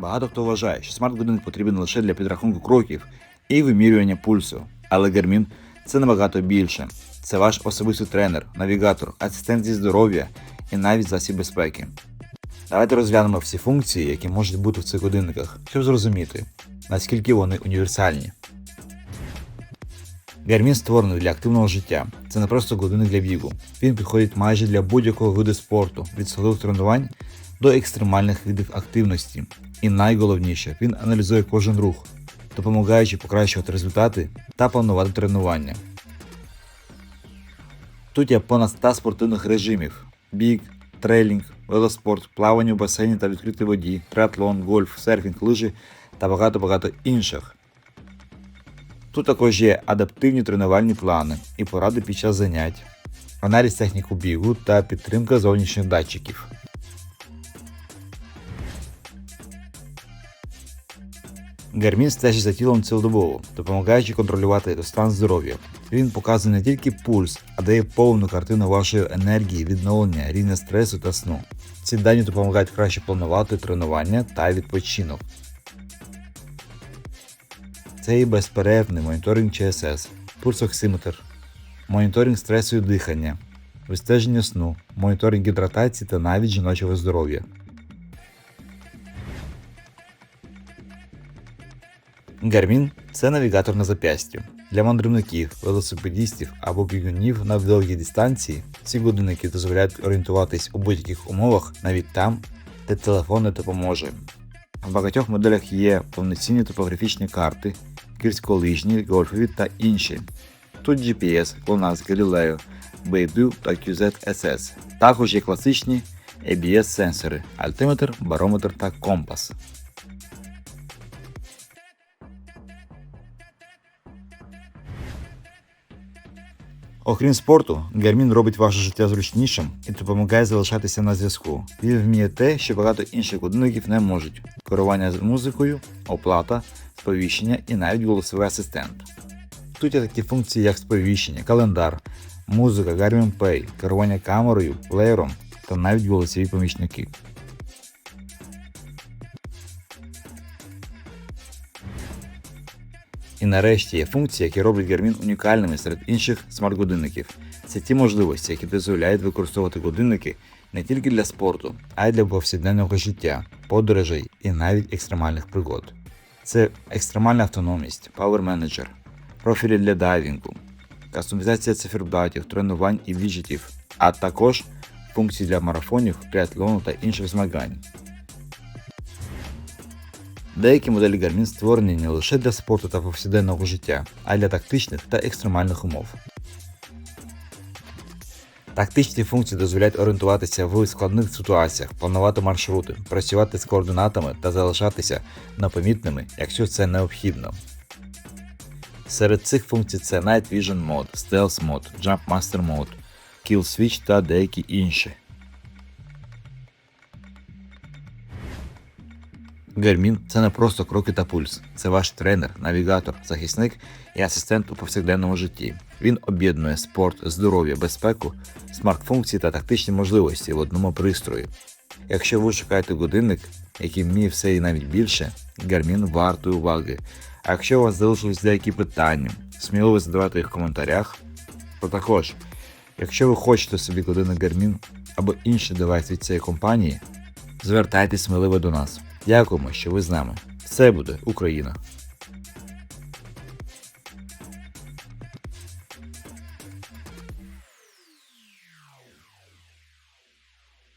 Багато хто вважає, що смарт-годинник потрібен лише для підрахунку кроків і вимірювання пульсу, але Garmin – це набагато більше. Це ваш особистий тренер, навігатор, асистент зі здоров'я і навіть засіб безпеки. Давайте розглянемо всі функції, які можуть бути в цих годинниках, щоб зрозуміти, наскільки вони універсальні. Garmin створений для активного життя. Це не просто годинник для бігу. Він підходить майже для будь-якого виду спорту, від силових тренувань до екстремальних видів активності. І найголовніше, він аналізує кожен рух, допомагаючи покращувати результати та планувати тренування. Тут є понад 100 спортивних режимів: біг, трейлінг, велоспорт, плавання у басейні та відкритій воді, триатлон, гольф, серфінг, лижі та багато-багато інших. Тут також є адаптивні тренувальні плани і поради під час занять, аналіз техніку бігу та підтримка зовнішніх датчиків. Гармін стежить за тілом цілодобово, допомагаючи контролювати стан здоров'я. Він показує не тільки пульс, а дає повну картину вашої енергії, відновлення, рівня стресу та сну. Ці дані допомагають краще планувати тренування та відпочинок. Це і безперервний моніторинг ЧСС, пульсоксиметр, моніторинг стресу і дихання, вистеження сну, моніторинг гідратації та навіть жіночого здоров'я. Гармін це навігатор на зап'ясті. Для мандрівників, велосипедістів або бігунів на довгій дистанції ці годинники дозволяють орієнтуватись у будь-яких умовах навіть там, де телефон не допоможе. В багатьох моделях є повноцінні топографічні карти, гірськолижні, гольфові та інші. Тут GPS, GLONASS, Galileo, Beidou та QZ-SS. Також є класичні ABS-сенсори, альтиметр, барометр та компас. Окрім спорту, Garmin робить ваше життя зручнішим і допомагає залишатися на зв'язку. Він вміє те, що багато інших годинників не можуть: керування з музикою, оплата, сповіщення і навіть голосовий асистент. Тут є такі функції, як сповіщення, календар, музика, Garmin Pay, керування камерою, плеєром та навіть голосові помічники. І нарешті є функції, які роблять Garmin унікальними серед інших смарт-годинників. Це ті можливості, які дозволяють використовувати годинники не тільки для спорту, а й для повсякденного життя, подорожей і навіть екстремальних пригод. Це екстремальна автономість, Power Manager, профілі для дайвінгу, кастомізація циферблатів, тренувань і віджитів, а також функції для марафонів, триатлону та інших змагань. Деякі моделі Garmin створені не лише для спорту та повсякденного життя, а й для тактичних та екстремальних умов. Тактичні функції дозволяють орієнтуватися в складних ситуаціях, планувати маршрути, працювати з координатами та залишатися непомітними, якщо це необхідно. Серед цих функцій це Night Vision Mode, Stealth Mode, Jump Master Mode, Kill Switch та деякі інші. Гармін це не просто кроки та пульс, це ваш тренер, навігатор, захисник і асистент у повсякденному житті. Він об'єднує спорт, здоров'я, безпеку, смарт-функції та тактичні можливості в одному пристрої. Якщо ви шукаєте годинник, який вміє все і навіть більше, Гармін вартий уваги. А якщо у вас залишились деякі питання, сміливо задавайте їх в коментарях. То також, якщо ви хочете собі годинник Garmin або інший девайс від цієї компанії, звертайтесь сміливо до нас. Дякуємо, що ви з нами. Все буде Україна!